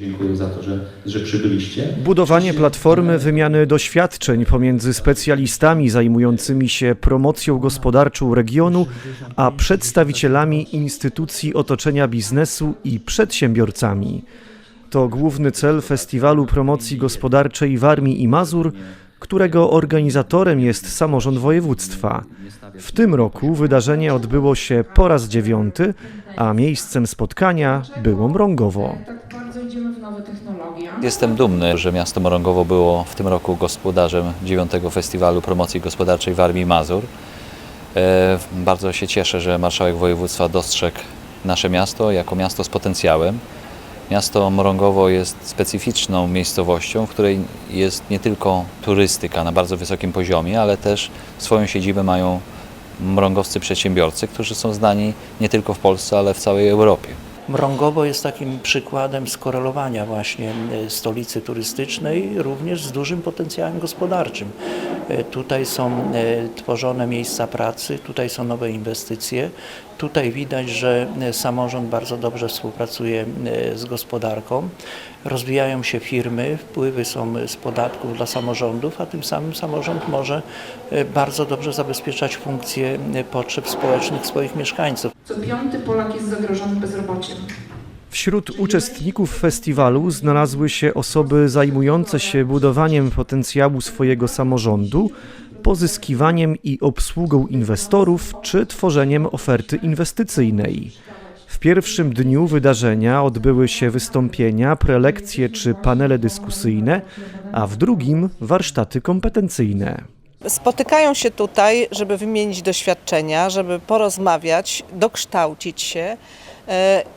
Dziękuję za to, że, że przybyliście. Budowanie platformy wymiany doświadczeń pomiędzy specjalistami zajmującymi się promocją gospodarczą regionu, a przedstawicielami instytucji otoczenia biznesu i przedsiębiorcami. To główny cel Festiwalu Promocji Gospodarczej Warmii i Mazur, którego organizatorem jest samorząd województwa. W tym roku wydarzenie odbyło się po raz dziewiąty, a miejscem spotkania było Mrągowo. Nowe technologie. Jestem dumny, że miasto Morągowo było w tym roku gospodarzem 9 Festiwalu Promocji Gospodarczej w Armii Mazur. E, Bardzo się cieszę, że marszałek województwa dostrzegł nasze miasto jako miasto z potencjałem. Miasto Morągowo jest specyficzną miejscowością, w której jest nie tylko turystyka na bardzo wysokim poziomie, ale też swoją siedzibę mają mrągowscy przedsiębiorcy, którzy są znani nie tylko w Polsce, ale w całej Europie. Mrągowo jest takim przykładem skorelowania właśnie e, stolicy turystycznej również z dużym potencjałem gospodarczym. E, Tutaj są e, tworzone miejsca pracy, tutaj są nowe inwestycje. Tutaj widać, że e, samorząd bardzo dobrze współpracuje z gospodarką. Rozwijają się firmy, wpływy są z podatków dla samorządów, a tym samym samorząd może bardzo dobrze zabezpieczać funkcje potrzeb społecznych swoich mieszkańców. Co piąty Polak jest zagrożony bezrobociem. Wśród uczestników festiwalu znalazły się osoby zajmujące się budowaniem potencjału swojego samorządu, pozyskiwaniem i obsługą inwestorów czy tworzeniem oferty inwestycyjnej. W pierwszym dniu wydarzenia odbyły się wystąpienia, prelekcje czy panele dyskusyjne, a w drugim warsztaty kompetencyjne. Spotykają się tutaj, żeby wymienić doświadczenia, żeby porozmawiać, dokształcić się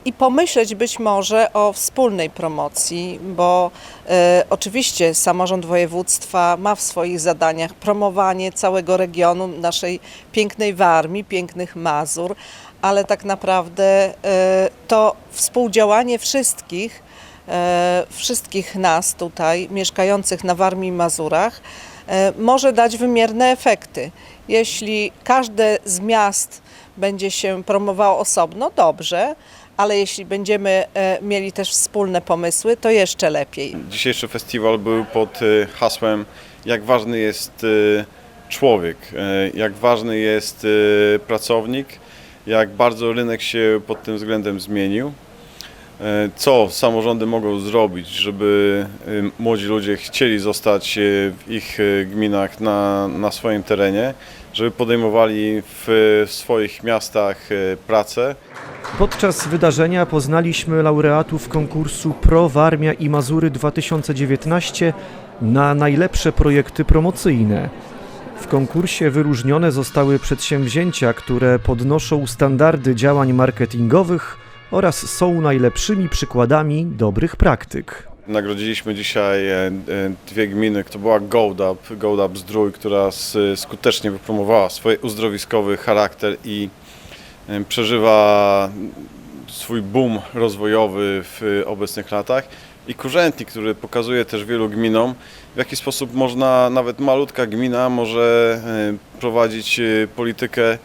i pomyśleć być może o wspólnej promocji, bo e, oczywiście samorząd województwa ma w swoich zadaniach promowanie całego regionu, naszej pięknej Warmii, pięknych Mazur, ale tak naprawdę e, to współdziałanie wszystkich, e, wszystkich nas tutaj, mieszkających na Warmii i Mazurach, e, może dać wymierne efekty. Jeśli każde z miast będzie się promowało osobno, dobrze, ale jeśli będziemy e, mieli też wspólne pomysły, to jeszcze lepiej. Dzisiejszy festiwal był pod e, hasłem jak ważny jest e, człowiek, jak ważny jest pracownik, jak bardzo rynek się pod tym względem zmienił. E, Co samorządy mogą zrobić, żeby młodzi ludzie chcieli zostać e, w ich e, gminach na, na swoim terenie, żeby podejmowali w, w swoich miastach pracę. Podczas wydarzenia poznaliśmy laureatów konkursu Pro Warmia i Mazury 2019 na najlepsze projekty promocyjne. W konkursie wyróżnione zostały przedsięwzięcia, które podnoszą standardy działań marketingowych oraz są najlepszymi przykładami dobrych praktyk. Nagrodziliśmy dzisiaj e, e, dwie gminy, to była Gołdap, Gołdap Zdrój, która skutecznie wypromowała swój uzdrowiskowy charakter i e, przeżywa swój boom rozwojowy w obecnych latach. I Kurzętnik, który pokazuje też wielu gminom, w jaki sposób można, nawet malutka gmina może prowadzić politykę,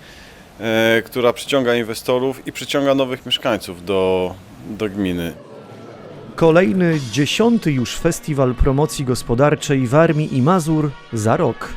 która przyciąga inwestorów i przyciąga nowych mieszkańców do, do gminy. Kolejny, dziesiąty już festiwal promocji gospodarczej Warmii i Mazur za rok.